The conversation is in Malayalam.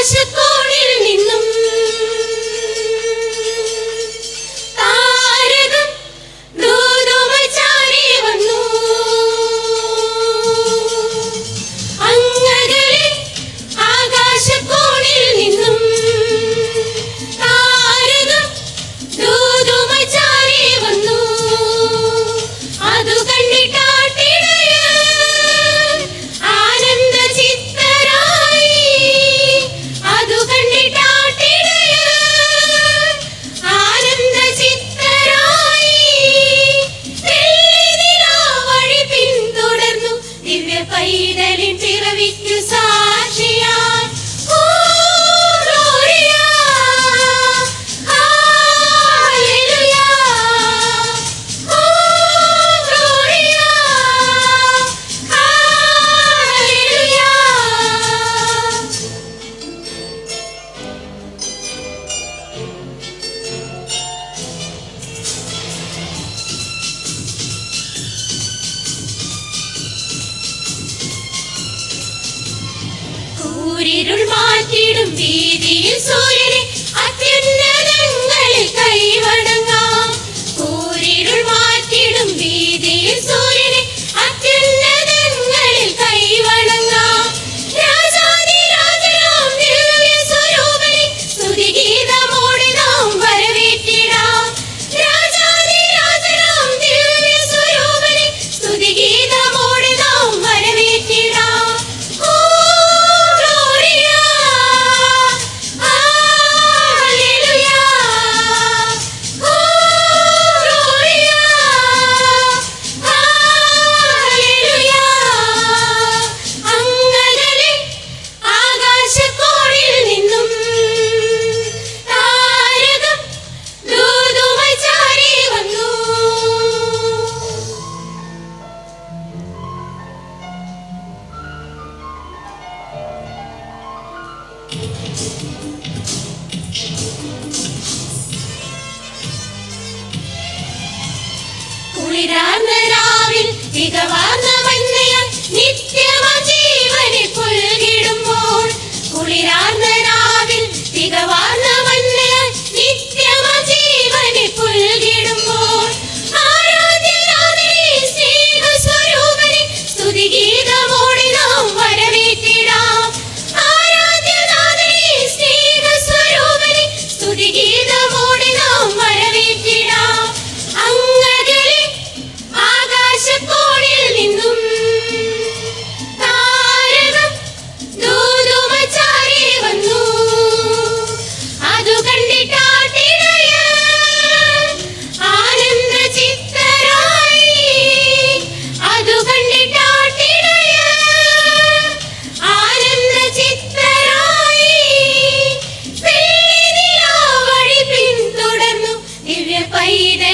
Ese കൂരിരുൾ മാറ്റിയിടും വീതിയിൽ സൂര്യനെ. അത്യുന്നതങ്ങളിൽ കൈവണങ്ങാ. കുളിരാർന്ന രാവിൽ തികവാർന്ന いで